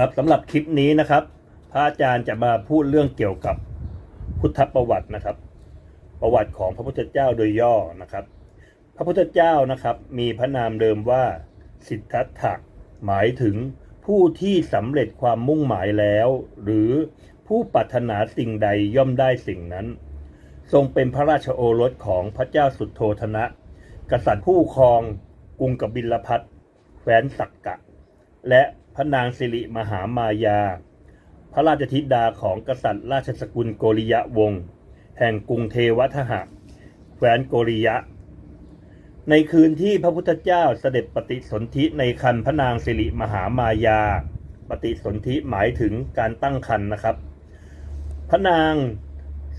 ครับสำหรับคลิปนี้นะครับ พระอาจารย์จะมาพูดเรื่องเกี่ยวกับพุทธประวัตินะครับ ประวัติของพระพุทธเจ้าโดยย่อนะครับ พระพุทธเจ้านะครับ มีพระนามเดิมว่าสิทธัตถะหมายถึงผู้ที่สำเร็จความมุ่งหมายแล้ว หรือผู้ปรารถนาสิ่งใดย่อมได้สิ่งนั้น ทรงเป็นพระราชโอรสของพระเจ้าสุดโทธนะ กษัตริย์ผู้ครองกรุงกบิลพัทแคว้นสักกะ และ พระนางสิริมหามายา พระราชธิดาของกษัตริย์ราชสกุลโกริยะวงศ์แห่งกรุงเทวทหะแคว้นโกริยะ ในคืนที่พระพุทธเจ้าเสด็จปฏิสนธิในคันพระนางสิริมหามายา ปฏิสนธิหมายถึงการตั้งคันนะครับ พระนาง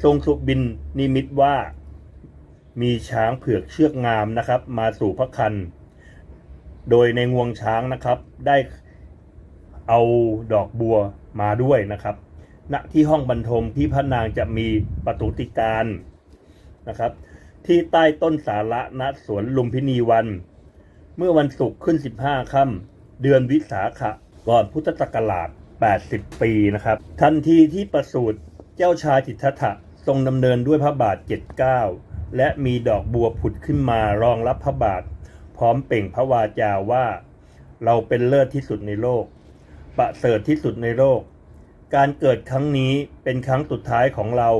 ทรงสุบินนิมิตว่ามีช้างเผือกเชือกงามนะครับ มาสู่พระคัน โดยในงวงช้างนะครับ ได้ เอาดอกบัวมาด้วยนะครับณที่ห้องบรรทมที่พระนางจะมีประตูติการนะครับ ที่ใต้ต้นสาระณสวนลุมพินีวัน เมื่อวันศุกร์ขึ้น 15ค่ำเดือนวิสาขะก่อนพุทธศักราช 80 ปีนะครับ ทันทีที่ประสูติเจ้าชายจิตทัตถะทรงดำเนินด้วยพระบาทเจ็ดเก้าและมีดอกบัวผุดขึ้นมารองรับพระบาท พร้อมเป่งพระวาจาว่า เราเป็นเลิศที่สุดในโลก ประเสริฐที่สุดในโลก การเกิดครั้งนี้เป็นครั้งสุดท้ายของเรา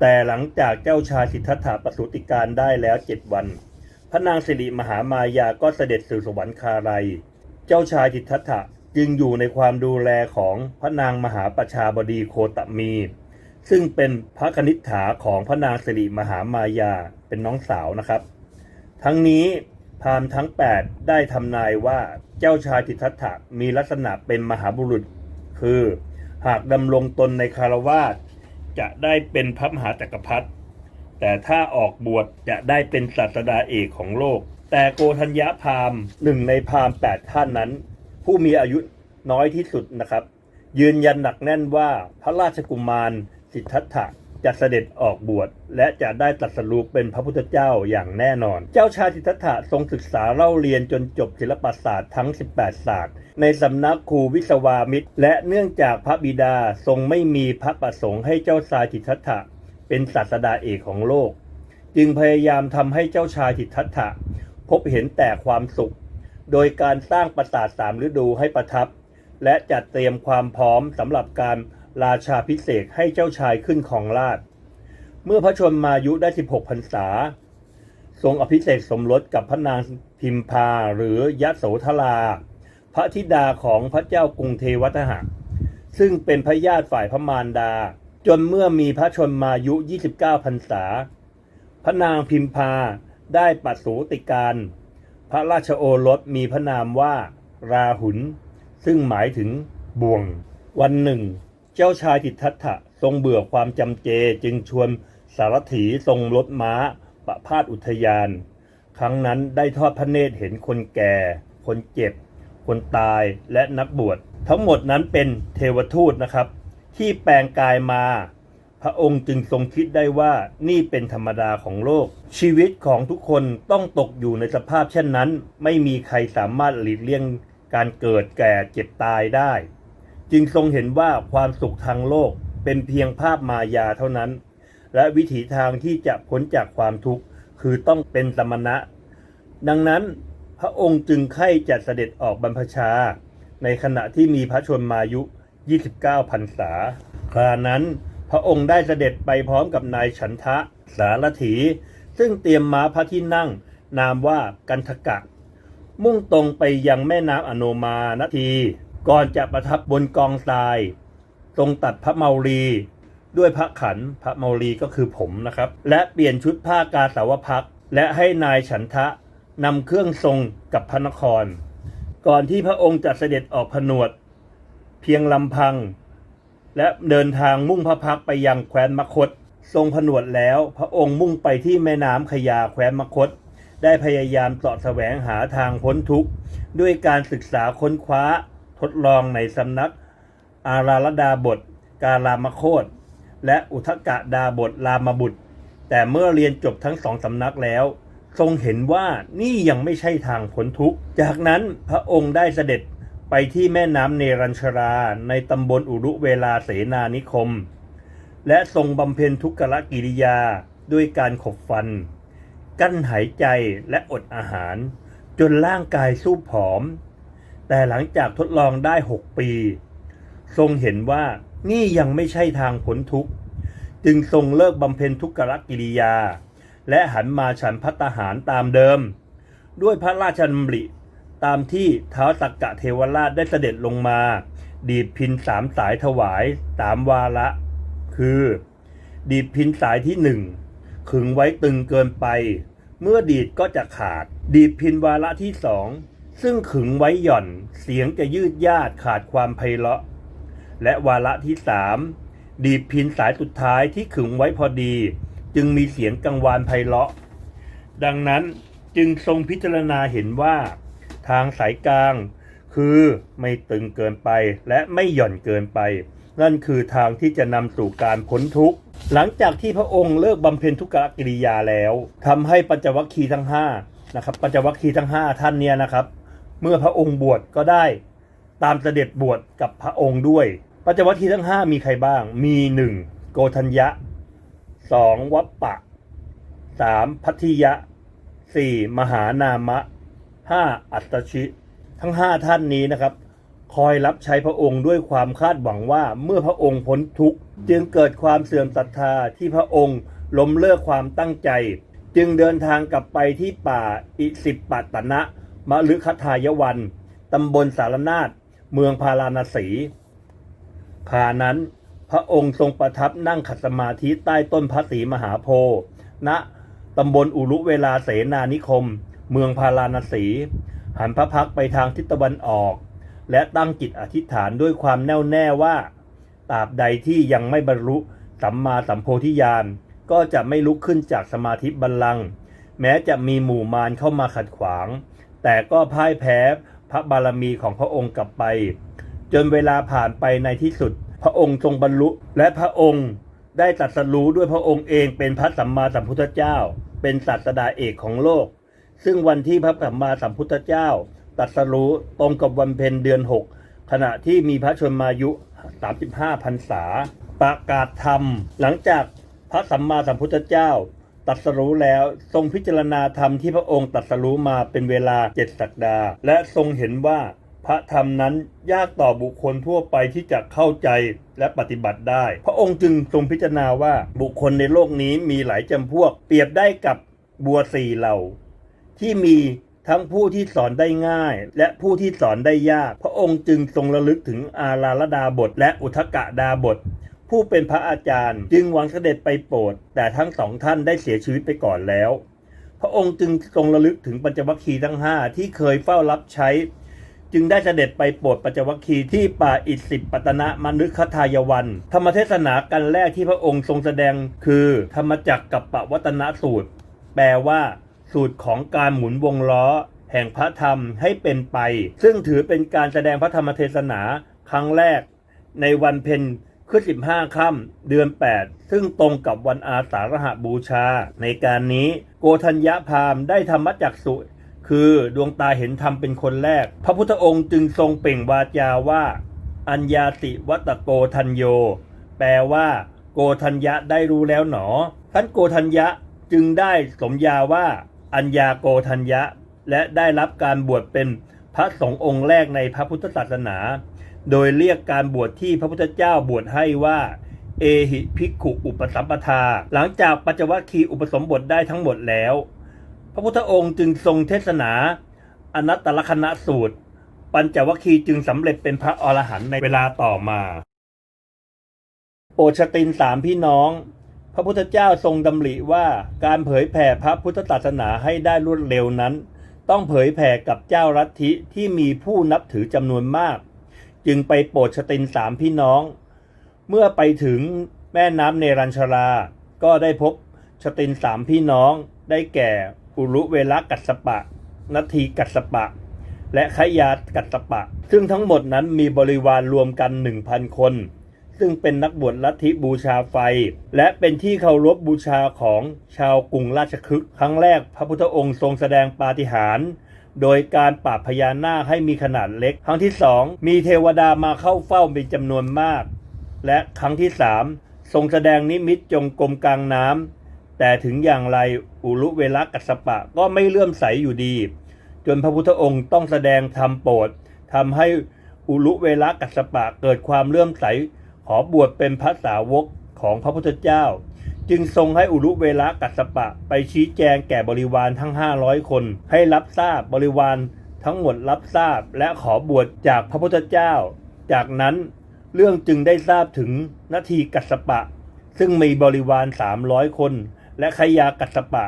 แต่หลังจากเจ้าชายสิทธัตถะประสูติการได้แล้วเจ็ดวัน พระนางสิริมหามายาก็เสด็จสู่สวรรคาลัย เจ้าชายสิทธัตถะจึงอยู่ในความดูแลของพระนางมหาประชาบดีโคตมี ซึ่งเป็นพระคณิษฐาของพระนางสิริมหามายาเป็นน้องสาวนะครับ ทั้งนี้ พราหมณ์ทั้ง 8 ได้ทำนายว่าเจ้าชายสิทธัตถะมีลักษณะเป็นมหาบุรุษ คือหากดำรงตนในคารวาสจะได้เป็นพระมหาจักรพรรดิแต่ถ้าออกบวชจะได้เป็นศาสดาเอกของโลก แต่โกธัญญาพราหมณ์หนึ่งในพราหมณ์แปดท่านนั้น ผู้มีอายุน้อยที่สุดนะครับ ยืนยันหนักแน่นว่าพระราชกุมารสิทธัตถะ จะเสด็จออกบวชและจะได้ตรัสรู้เป็นพระพุทธเจ้าอย่างแน่นอน เจ้าชายสิทธัตถะทรงศึกษาเล่าเรียนจนจบศิลปศาสตร์ทั้ง 18 ศาสตร์ ในสำนักครูวิศวามิตร และเนื่องจากพระบิดาทรงไม่มีพระประสงค์ให้เจ้าชายสิทธัตถะเป็นศาสดาเอกของโลก จึงพยายามทำให้เจ้าชายสิทธัตถะพบเห็นแต่ความสุข โดยการสร้างปราสาทสามฤดูให้ประทับ และจัดเตรียมความพร้อมสำหรับการ ราชาพิเศษให้เจ้าชายขึ้นของราช เมื่อพระชนมายุได้ 16พรรษา ทรงอภิเษกสมรสกับพระนางพิมพาหรือยะโสธรา พระธิดาของพระเจ้ากรุงเทวทหะ ซึ่งเป็นพระญาติฝ่ายพระมารดา จนเมื่อมีพระชนมายุ 29พรรษา พระนางพิมพาได้ปัดสูติการ พระราชโอรสมีพระนามว่า ราหุลซึ่งหมายถึงบ่วง วันหนึ่ง จ้าชายจิตทัตถะทรงเบื่อความจำเจจึงชวนสารถีทรงรถม้า ประพาสอุทยาน ครั้งนั้นได้ทอดพระเนตรเห็นคนแก่ คนเจ็บ คนตายและนักบวช ทั้งหมดนั้นเป็นเทวทูตนะครับ ที่แปลงกายมา พระองค์จึงทรงคิดได้ว่านี่เป็นธรรมดาของโลก ชีวิตของทุกคนต้องตกอยู่ในสภาพเช่นนั้น ไม่มีใครสามารถหลีกเลี่ยงการเกิดแก่เจ็บตายได้ จึงทรงเห็นว่าความสุขทางโลกเป็นเพียงภาพมายาเท่านั้น และวิถีทางที่จะพ้นจากความทุกข์คือต้องเป็นสมณะ ดังนั้นพระองค์จึงใคร่จัดเสด็จออกบรรพชา ในขณะที่มีพระชนมายุ 29พรรษาครานั้นพระองค์ได้เสด็จไปพร้อมกับนายฉันทะสารถี ซึ่งเตรียมม้าพระที่นั่ง นามว่ากันทกะ มุ่งตรงไปยังแม่น้ำอโนมานาที ก่อนจะประทับบนกองทราย ทรงตัดพระเมารีด้วยพระขันพระเมารีก็คือผมนะครับ และเปลี่ยนชุดผ้ากาสาวพักและให้นายฉันทะนำเครื่องทรงกับพระนคร ก่อนที่พระองค์จะเสด็จออกผนวด เพียงลำพัง และเดินทางมุ่งพระพักไปยังแคว้นมคต ทรงผนวดแล้ว พระองค์มุ่งไปที่แม่น้ำขยาแคว้นมคต ได้พยายามเสาะแสวงหาทางพ้นทุกข์ ด้วยการศึกษาค้นคว้า ทดลองในสำนัก อาราลดาบท การามโคตและอุทกะดาบทรามบุตร แต่เมื่อเรียนจบทั้งสองสำนักแล้ว ทรงเห็นว่านี่ยังไม่ใช่ทางพ้นทุกข์ จากนั้นพระองค์ได้เสด็จไปที่แม่น้ำเนรัญชราในตำบลอุรุเวลาเสนานิคม และทรงบำเพ็ญทุกขกิริยาด้วยการขบฟัน กั้นหายใจและอดอาหาร จนร่างกายสู้ผอม แต่หลังจากทดลองได้ 6 ปี ทรงเห็นว่านี่ยังไม่ใช่ทางพ้นทุกข์จึงทรงเลิกบำเพ็ญทุกขกิริยา และหันมาฉันพัตตาหารตามเดิม ด้วยพระราชดำริตามที่เท้าวสักกะเทวราชได้เสด็จลงมา ดีดพินสามสายถวายสามวาระ คือ ดีดพินสายที่หนึ่งขึงไว้ตึงเกินไป เมื่อดีดก็จะขาด ดีดพินวาระที่สอง ซึ่งขึงไว้หย่อนเสียงจะยืดยาดขาดความไพเราะ และวาระที่สามดีดพินสายสุดท้ายที่ขึงไว้พอดี จึงมีเสียงกังวานไพเราะ ดังนั้นจึงทรงพิจารณาเห็นว่า ทางสายกลาง คือไม่ตึงเกินไปและไม่หย่อนเกินไป นั่นคือทางที่จะนำสู่การพ้นทุกข์ หลังจากที่พระองค์เลิกบำเพ็ญทุกขกิริยาแล้วทำให้ปัญจวัคคีย์ทั้งห้านะครับปัญจวัคคีย์ทั้งห้าท่านเนี่ยนะครับ เมื่อพระองค์บวชก็ได้ตามเสด็จบวชกับพระองค์ด้วย ปัญจวัคคีทั้งห้ามีใครบ้าง มีหนึ่งโกธัญญะสองวัปปะสามพัทธิยะสี่มหานามะห้าอัตชิ ทั้งห้าท่านนี้นะครับ คอยรับใช้พระองค์ด้วยความคาดหวังว่าเมื่อพระองค์พ้นทุกข์ จึงเกิดความเสื่อมศรัทธาที่พระองค์ล้มเลิกความตั้งใจ จึงเดินทางกลับไปที่ป่าอิสิปปัตตนะ มะลึคทายวัน ตำบลสารนาฏเมืองพาราณสีคานั้น พระองค์ทรงประทับนั่งขัดสมาธิใต้ต้นพระศรีมหาโพธิ์ณตำบลอุรุเวลาเสนานิคม เมืองพาราณสี หันพระพักไปทางทิศตะวันออก และตั้งจิตอธิษฐานด้วยความแน่วแน่ว่าตราบใดที่ยังไม่บรรลุสัมมาสัมโพธิญาณก็จะไม่ลุกขึ้นจากสมาธิบัลลังก์แม้จะมีหมู่มารเข้ามาขัดขวาง แต่ก็พ่ายแพ้พระบารมีของพระองค์กลับไป จนเวลาผ่านไปในที่สุด พระองค์ทรงบรรลุและพระองค์ได้ตรัสรู้ด้วยพระองค์เองเป็นพระสัมมาสัมพุทธเจ้า เป็นศาสดาเอกของโลก ซึ่งวันที่พระสัมมาสัมพุทธเจ้าตรัสรู้ตรงกับวันเพ็ญเดือน 6 ขณะที่มีพระชนมายุ 35พรรษา ประกาศธรรม หลังจากพระสัมมาสัมพุทธเจ้า ตรัสรู้แล้วทรงพิจารณาธรรมที่พระองค์ตรัสรู้มาเป็นเวลาเจ็ดสัปดาห์ และทรงเห็นว่าพระธรรมนั้นยากต่อบุคคลทั่วไปที่จะเข้าใจและปฏิบัติได้ พระองค์จึงทรงพิจารณาว่าบุคคลในโลกนี้มีหลายจำพวก เปรียบได้กับบัวสี่เหล่า ที่มีทั้งผู้ที่สอนได้ง่าย และผู้ที่สอนได้ยาก พระองค์จึงทรงระลึกถึงอาราลดาบท และอุทกะดาบท ผู้เป็นพระอาจารย์จึงหวังเสด็จไปโปรด แต่ทั้งสองท่านได้เสียชีวิตไปก่อนแล้ว พระองค์จึงทรงระลึกถึงปัญจวัคคีย์ทั้งห้าที่เคยเฝ้ารับใช้ จึงได้เสด็จไปโปรดปัญจวัคคีย์ที่ป่าอิสิปตนะมนึคทายวัน ธรรมเทศนากันแรกที่พระองค์ทรงแสดงคือธรรมจักรกับปวัตนสูตร แปลว่าสูตรของการหมุนวงล้อ แห่งพระธรรมให้เป็นไป ซึ่งถือเป็นการแสดงพระธรรมเทศนาครั้งแรก ในวันเพ็ญ ขึ้น 15 ค่ำเดือน 8 ซึ่งตรงกับวันอาสาฬหบูชา ในการนี้โกธัญญาพามได้ธรรมจักสุคือดวงตาเห็นธรรมเป็นคนแรก พระพุทธองค์จึงทรงเปล่งวาจาว่า อัญญาติวัตโกทัญโย แปลว่า โกธัญญะได้รู้แล้วหนอ ท่านโกธัญญะจึงได้สมญาว่า อัญญาโกธัญญะ และได้รับการบวชเป็นพระสงฆ์องค์แรกในพระพุทธศาสนา โดยเรียกการบวชที่พระพุทธเจ้าบวชให้ว่าเอหิภิกขุอุปสัมปทา หลังจากปัจจวัคคีย์อุปสมบทได้ทั้งหมดแล้ว พระพุทธองค์จึงทรงเทศนาอนัตตลกนสูตร ปัญจวัคคีย์จึงสำเร็จเป็นพระอรหันต์ในเวลาต่อมาโปรดชตินสามพี่น้อง พระพุทธเจ้าทรงดำริว่าการเผยแผ่พระพุทธศาสนาให้ได้รวดเร็วนั้น ต้องเผยแผ่กับเจ้ารัฐิที่มีผู้นับถือจำนวนมาก จึงไปโปรดชตินสามพี่น้อง เมื่อไปถึงแม่น้ำเนรัญชรา ก็ได้พบชตินสามพี่น้องได้แก่อุรุเวลกัสสปะนาทีกัสสปะ และขยากัสสปะ ซึ่งทั้งหมดนั้นมีบริวารรวมกันหนึ่งพันคน ซึ่งเป็นนักบวชลัทธิบูชาไฟ และเป็นที่เคารพบูชาของชาวกรุงราชคฤห์ครั้งแรกพระพุทธองค์ทรงแสดงปาฏิหาริย์ โดยการปราบพญานาคให้มีขนาดเล็ก ครั้งที่สองมีเทวดามาเข้าเฝ้าเป็นจำนวนมาก และครั้งที่สามทรงแสดงนิมิตจงกรมกลางน้ำแต่ถึงอย่างไรอุลุเวลากัสปะก็ไม่เลื่อมใสอยู่ดี จนพระพุทธองค์ต้องแสดงธรรมโปรดทำให้อุลุเวลากัสปะเกิดความเลื่อมใส ขอบวชเป็นพระสาวกของพระพุทธเจ้า จึงทรงให้อุลุเวลากัสปะ ไปชี้แจงแก่บริวารทั้ง 500 คน ให้รับทราบบริวารทั้งหมดรับทราบและขอบวชจากพระพุทธเจ้า จากนั้นเรื่องจึงได้ทราบถึงนาทีกัสปะ ซึ่งมีบริวาร 300 คน และขยากัสสปะ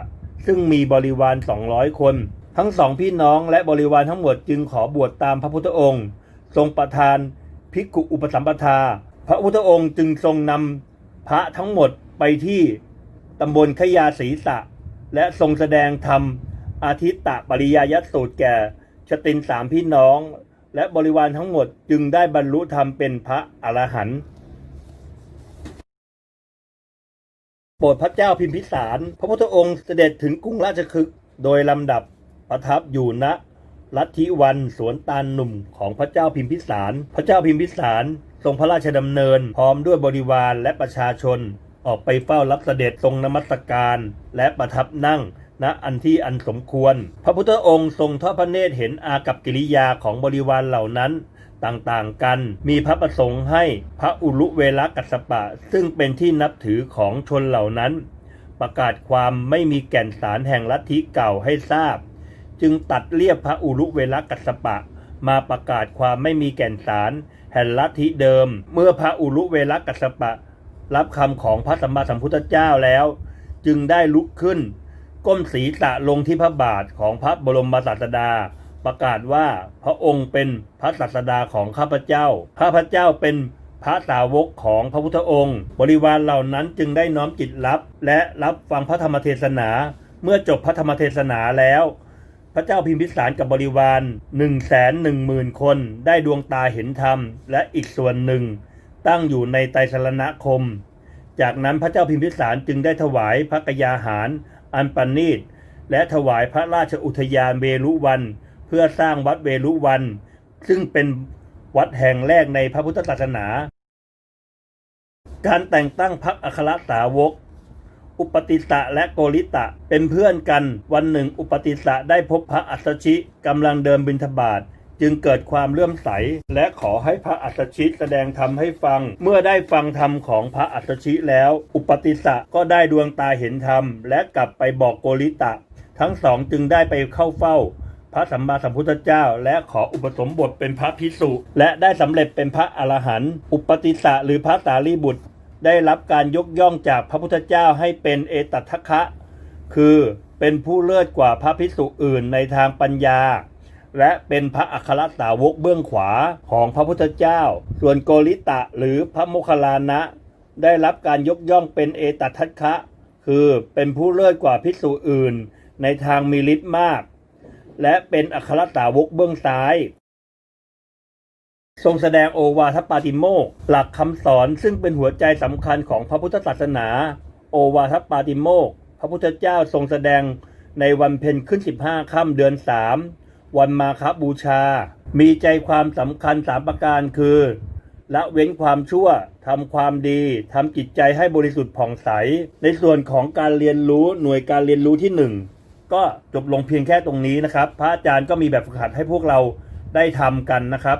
ซึ่งมีบริวาร 200 คน ทั้งสองพี่น้องและบริวารทั้งหมดจึงขอบวชตามพระพุทธองค์ ทรงประทานภิกขุอุปสัมปทา พระพุทธองค์จึงทรงนำพระทั้งหมด ไปที่ตำบลขยาศีสะ และทรงแสดงธรรมอาทิตตะปริยายสูตรแก่ชตินสามพี่น้อง และบริวารทั้งหมดจึงได้บรรลุธรรมเป็นพระอรหันต์โปรดพระเจ้าพิมพิสาร พระพุทธองค์เสด็จถึงกรุงราชคฤห์โดยลำดับประทับอยู่ณลัทธิวันสวนตาลหนุ่มของพระเจ้าพิมพิสาร พระเจ้าพิมพิสารทรงพระราชดำเนิน พร้อมด้วยบริวารและประชาชน ออกไปเฝ้ารับเสด็จทรงนมัสการ และประทับนั่งณอันที่อันสมควร พระพุทธองค์ทรงทอดพระเนตรเห็นอากับกิริยาของบริวารเหล่านั้นต่างๆกัน มีพระประสงค์ให้พระอุลุเวลกัสปะ ซึ่งเป็นที่นับถือของชนเหล่านั้น ประกาศความไม่มีแก่นสารแห่งลัทธิเก่าให้ทราบ จึงตัดเรียบพระอุลุเวลกัสปะ มาประกาศความไม่มีแก่นสาร แห่งลัทธิเดิม เมื่อพระอุลุเวลกัสปะ รับคำของพระสัมมาสัมพุทธเจ้าแล้ว จึงได้ลุกขึ้น ก้มศีรษะลงที่พระบาทของพระบรมศาสดา ประกาศว่าพระองค์เป็นพระศาสดาของข้าพเจ้า ข้าพเจ้าเป็นพระสาวกของพระพุทธองค์ บริวารเหล่านั้นจึงได้น้อมจิตรับ และรับฟังพระธรรมเทศนา เมื่อจบพระธรรมเทศนาแล้ว พระเจ้าพิมพิสารกับบริวาร1นึ่งแสนหนึ่งหมื่นคน ได้ดวงตาเห็นธรรม และอีกส่วนหนึ่ง ตั้งอยู่ในไตรสรณคม จากนั้นพระเจ้าพิมพิสารจึงได้ถวายพระกยาหาร อันประณีตและถวายพระราชอุทยานเวรุวัน เพื่อสร้างวัดเวรุวัน ซึ่งเป็นวัดแห่งแรกในพระพุทธศาสนา การแต่งตั้งพระอัครสาวก อุปติสะและโกริตะเป็นเพื่อนกัน วันหนึ่งอุปติสะได้พบพระอัสสชิกำลังเดินบิณฑบาต จึงเกิดความเลื่อมใส และขอให้พระอัสสชิแสดงธรรมให้ฟัง เมื่อได้ฟังธรรมของพระอัสสชิแล้ว อุปติสะก็ได้ดวงตาเห็นธรรม และกลับไปบอกโกริตะ ทั้งสองจึงได้ไปเข้าเฝ้า พระสัมมาสัมพุทธเจ้า และขออุปสมบทเป็นพระพิสุและได้สำเร็จเป็นพระอรหันต์อุปติสะหรือพระสารีบุตร ได้รับการยกย่องจากพระพุทธเจ้าให้เป็นเอตัทคะ คือเป็นผู้เลิศกว่าพระภิกษุอื่นในทางปัญญา และเป็นพระอัครสาวกเบื้องขวาของพระพุทธเจ้า ส่วนโกริตะหรือพระโมคคัลลานะ ได้รับการยกย่องเป็นเอตัทัคคะ คือเป็นผู้เลิศกว่าภิกษุอื่น ในทางมีฤทธิ์มาก และเป็นอัครสาวกเบื้องซ้าย ทรงแสดงโอวาทปาติโมกหลักคำสอนซึ่งเป็นหัวใจสำคัญของพระพุทธศาสนา โอวาทปาติโมกพระพุทธเจ้าทรงแสดงในวันเพ็ญขึ้น 15 ค่ำเดือน 3 วันมาคบูชา มีใจความสำคัญสามประการคือละเว้นความชั่วทำความดีทำจิตใจให้บริสุทธิ์ผ่องใส ในส่วนของการเรียนรู้หน่วยการเรียนรู้ที่หนึ่งก็จบลงเพียงแค่ตรงนี้นะครับ พระอาจารย์ก็มีแบบฝึกหัดให้พวกเราได้ทำกันนะครับ